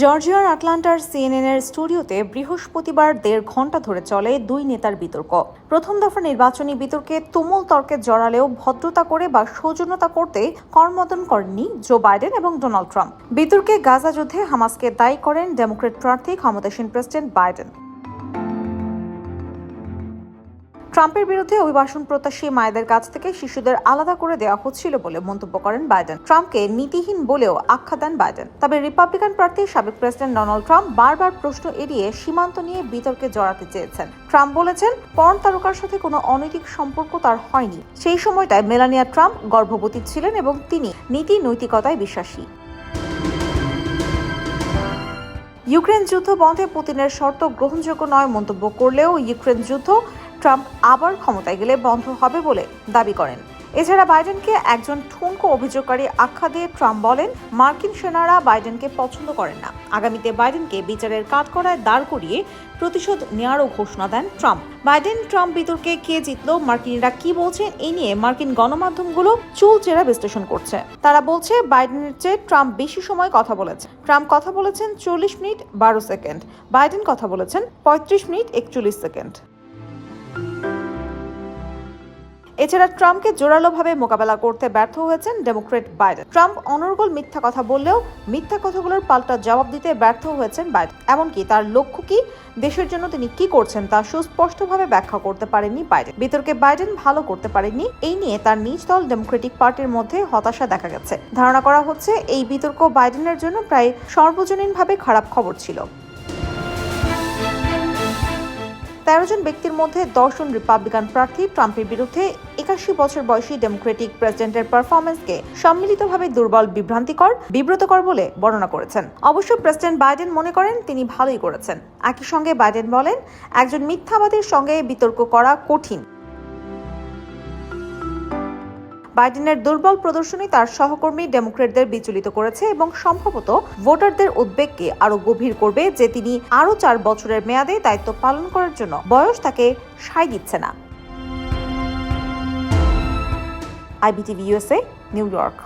জর্জিয়ার আটলান্টার সিএনএনের স্টুডিওতে বৃহস্পতিবার দেড় ঘণ্টা ধরে চলে দুই নেতার বিতর্ক। প্রথম দফা নির্বাচনী বিতর্কে তুমুল তর্কে জড়ালেও ভদ্রতা করে বা সৌজন্যতা করতে করমদন করেননি জো বাইডেন এবং ডোনাল্ড ট্রাম্প। বিতর্কে গাজা যুদ্ধে হামাসকে দায়ী করেন ডেমোক্রেট প্রার্থী, ক্ষমতাসীন প্রেসিডেন্ট বাইডেন। ট্রাম্পের বিরুদ্ধে অভিবাসন প্রত্যাশী মায়েদের কাছ থেকে শিশুদের আলাদা করে দেওয়া হচ্ছিল বলে মন্তব্য করেন বাইডেন। ট্রাম্পকে নীতিহীন বলেও আখ্যা দেন বাইডেন। তবে রিপাবলিকান প্রার্থী, সাবেক প্রেসিডেন্ট ডোনাল্ড ট্রাম্প বারবার প্রশ্ন এড়িয়ে সীমান্ত নিয়ে বিতর্কে জড়াতে চেয়েছেন। ট্রাম্প বলেছেন পর্ন তারকার সাথে কোনো অনৈতিক সম্পর্ক তার হয়নি। সেই সময়টায় মেলানিয়া ট্রাম্প গর্ভবতী ছিলেন এবং তিনি নীতি নৈতিকতায় বিশ্বাসী। ইউক্রেন যুদ্ধ বন্ধে পুতিনের শর্ত গ্রহণযোগ্য নয় মন্তব্য করলেও ইউক্রেন যুদ্ধ ট্রাম্প আবার ক্ষমতায় গেলে বন্ধ হবে বলে দাবি করেন। এছাড়া বাইডেনকে একজন ঠুনকো অভিযোগকারী আখ্যা দিয়ে ট্রাম্প বলেন, মার্কিন সেনারা বাইডেনকে পছন্দ করেন না। আগামীতে বাইডেনকে বিচারের কাঠকড়ায় দাঁড় করিয়ে প্রতিশোধ নেওয়ারও ঘোষণা দেন ট্রাম্প। বাইডেন ট্রাম্প বিতর্কে কে জিতল, মার্কিনরা কি বলছেন এই নিয়ে মার্কিন গণমাধ্যমগুলো চুল চেরা বিশ্লেষণ করছে। তারা বলছে, বাইডেনের চেয়ে ট্রাম্প বেশি সময় কথা বলেছে ট্রাম্প কথা বলেছেন চল্লিশ মিনিট বারো সেকেন্ড। বাইডেন কথা বলেছেন পঁয়ত্রিশ মিনিট একচল্লিশ সেকেন্ড। এছাড়া ট্রাম্পকে জোরালোভাবে মোকাবেলা করতে ব্যর্থ হয়েছেন ডেমোক্রেট বাইডেন। ট্রাম্প অনর্গল মিথ্যা কথা বললেও মিথ্যা কথাগুলোর পাল্টা জবাব দিতে ব্যর্থ হয়েছেন বাইডেন। এমনকি তার লক্ষ্য কি? দেশের জন্য তিনি কি করছেন তা সুস্পষ্টভাবে ব্যাখ্যা করতে পারেননি বাইডেন। বিতর্কে বাইডেন ভালো করতে পারেননি। এই নিয়ে তার নিজ দল ডেমোক্রেটিক পার্টির মধ্যে হতাশা দেখা গেছে। ধারণা করা হচ্ছে, এই বিতর্ক বাইডেনের জন্য প্রায় সর্বজনীনভাবে খারাপ খবর ছিল। তেরো জন ব্যক্তির মধ্যে দশজন রিপাবলিকান প্রার্থী, ট্রাম্পের বিরুদ্ধে একাশি বছর বয়সী ডেমোক্রেটিক প্রেসিডেন্টের পারফরমেন্সকে সম্মিলিতভাবে দুর্বল, বিভ্রান্তিকর, বিব্রতকর বলে বর্ণনা করেছেন। অবশ্য প্রেসিডেন্ট বাইডেন মনে করেন তিনি ভালোই করেছেন। একই সঙ্গে বাইডেন বলেন, একজন মিথ্যাবাদীর সঙ্গে বিতর্ক করা কঠিন। বাইডেনের দুর্বল প্রদর্শনী তার সহকর্মী ডেমোক্রেটদের বিচলিত করেছে এবং সম্ভবত ভোটারদের উদ্বেগকে আরও গভীর করবে যে তিনি আরও চার বছরের মেয়াদে দায়িত্ব পালন করার জন্য বয়স তাকে সায় দিচ্ছে না। I B T V U S A New York.